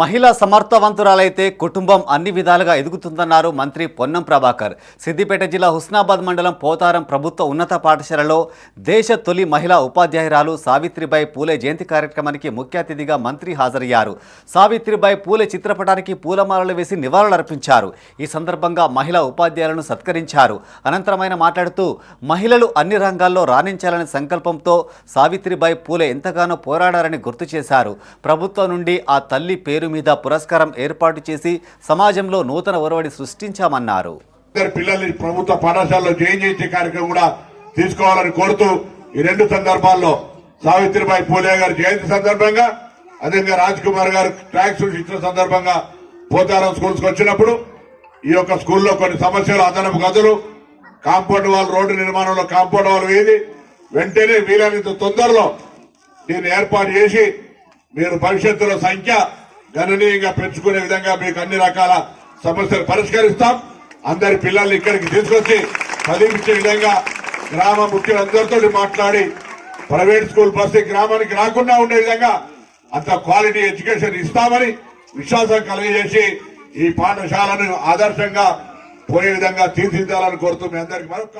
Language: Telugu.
మహిళ సమర్థవంతురాలైతే కుటుంబం అన్ని విధాలుగా ఎదుగుతుందన్నారు మంత్రి పొన్నం ప్రభాకర్. సిద్దిపేట జిల్లా హుస్నాబాద్ మండలం పోతారం ప్రభుత్వ ఉన్నత పాఠశాలలో దేశ తొలి మహిళా ఉపాధ్యాయురాలు సావిత్రిబాయి పూలే జయంతి కార్యక్రమానికి ముఖ్య అతిథిగా మంత్రి హాజరయ్యారు. సావిత్రిబాయి పూలే చిత్రపటానికి పూలమాలలు వేసి నివాళులర్పించారు ఈ సందర్భంగా మహిళా ఉపాధ్యాయులను సత్కరించారు. అనంతరం ఆయన మాట్లాడుతూ మహిళలు అన్ని రంగాల్లో రాణించాలనే సంకల్పంతో సావిత్రిబాయి పూలే ఎంతగానో పోరాడారని గుర్తు చేశారు. ప్రభుత్వం నుండి ఆ తల్లి పేరు మీద పురస్కారం ఏర్పాటు చేసి సమాజంలో నూతన ఒరవడి సృష్టించామన్నారు. పిల్లల్ని ప్రభుత్వ పాఠశాలలో జాయిన్ చేసే కార్యక్రమం కూడా తీసుకోవాలని కోరుతూ ఈ రెండు సందర్భాల్లో సావిత్రిబాయి పూలే గారి జయంతి సందర్భంగా అదేవిధంగా రాజ్ కుమార్ గారు ట్యాక్స్ ఇచ్చిన సందర్భంగా పోతారం స్కూల్స్ వచ్చినప్పుడు ఈ యొక్క స్కూల్లో కొన్ని సమస్యలు అదనపు గదులు కాంపౌండ్ వాల్ రోడ్డు నిర్మాణంలో కాంపౌండ్ వాల్ వేది వెంటనే వీలైనంత తొందరలో దీన్ని ఏర్పాటు చేసి మీరు భవిష్యత్తులో సంఖ్య గణనీయంగా పెంచుకునే విధంగా మీకు అన్ని రకాల సమస్యలు పరిష్కరిస్తాం. అందరి పిల్లల్ని ఇక్కడికి తీసుకొచ్చి చదివించే విధంగా గ్రామ ముఖ్యులందరితో మాట్లాడి ప్రైవేట్ స్కూల్ బస్సు గ్రామానికి రాకుండా ఉండే విధంగా అంత క్వాలిటీ ఎడ్యుకేషన్ ఇస్తామని విశ్వాసం కలిగజేసి ఈ పాఠశాలను ఆదర్శంగా పోయే విధంగా తీర్చిదిద్దాలని కోరుతూ మీ అందరికి మరొక